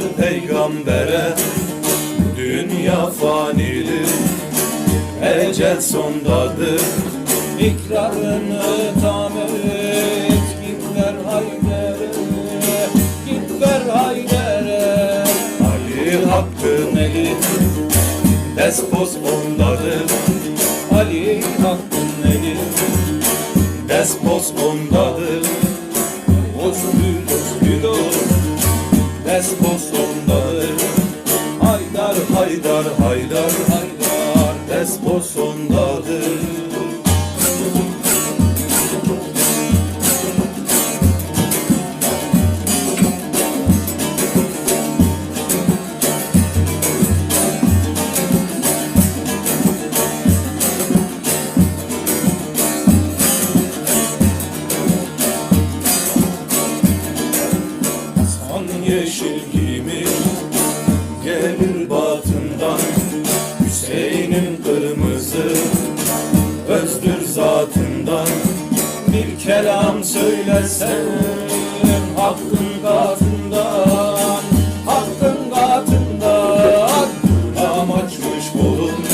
Gel peygambere Dünya fanidir. Ecel sondadır. İkrarını tam et. Git ver Haydar'e Git ver Haydar'e Ali hakkın eli Despos ondadır. Ali hakkın eli Despos ondadır. Osgül osgül ol yeşil giymiş Gelir batından. Hüseyin'in kırmızı Özdür zatından. Bir kelam söylesen Hakkın katından Hakkın katından. Nam açmış kolun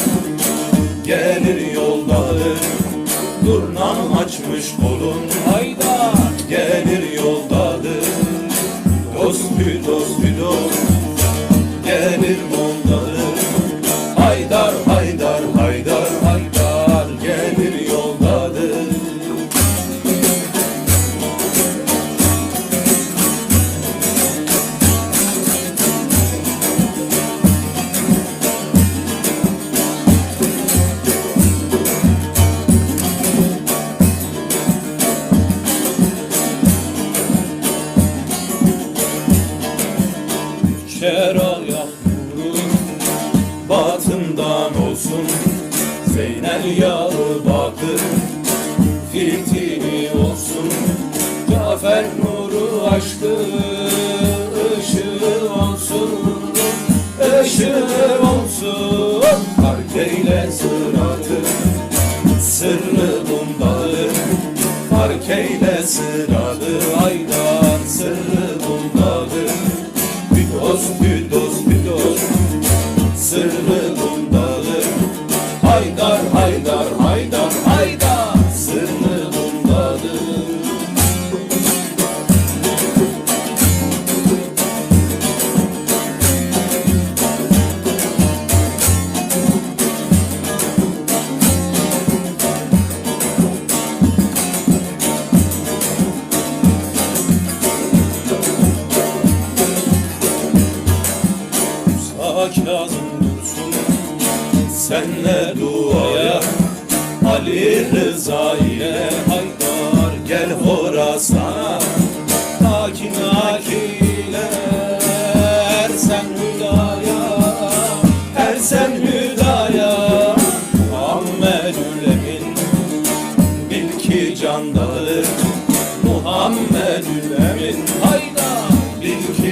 Gelir yoldadır Durnam açmış kolun Haydar Batından olsun. Zeynel yağı bakır Fitili olsun. Cafer nuru aşkı ışığı olsun. Işığı olsun. Fark eyle sıratı Sırrı bundadır. Fark eyle sıratı Senle duaya Ali Rıza ile Haydar Gel Horasan'a Hakim akiler sen hüdaya Her sen hüdaya. Muhammedül Emin Bil ki candadır Muhammedül Emin Haydar Bil ki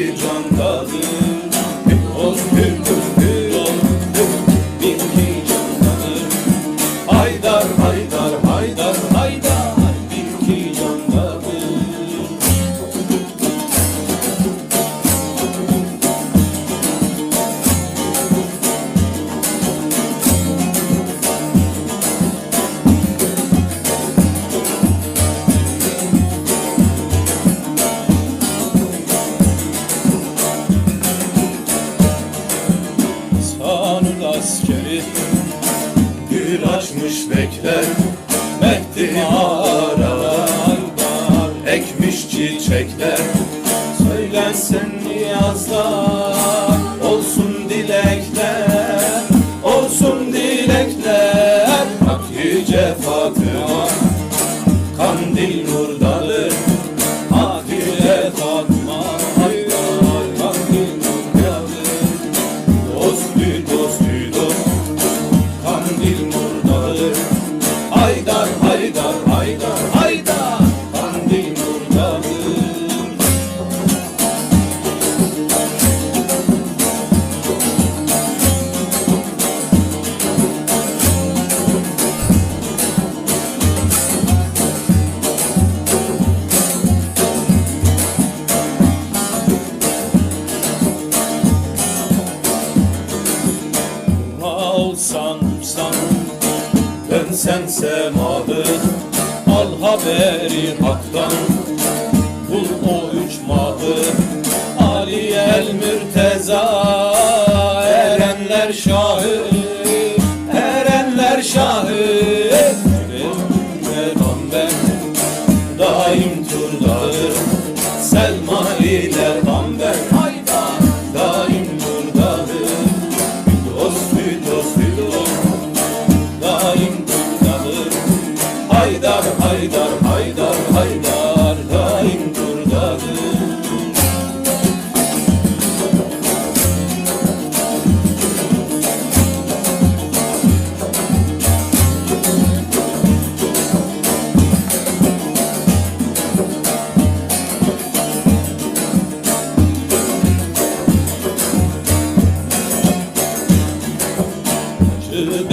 açmış semalı Al haberi haktan. Bul o üç mahı Ali el Mürteza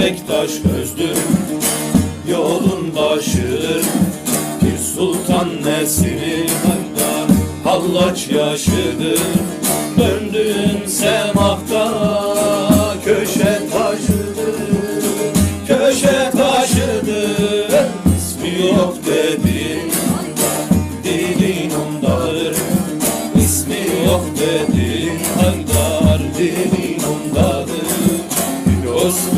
Bektaş özdür Yolun başı. Bir sultan haydar Hallaç yaşıdır Döndüğün semahta. Köşe taşıdır Köşe taşıdır. İsmi yok dedin Dilin ondadır İsmi yok dedin Haydar dilin ondadır dost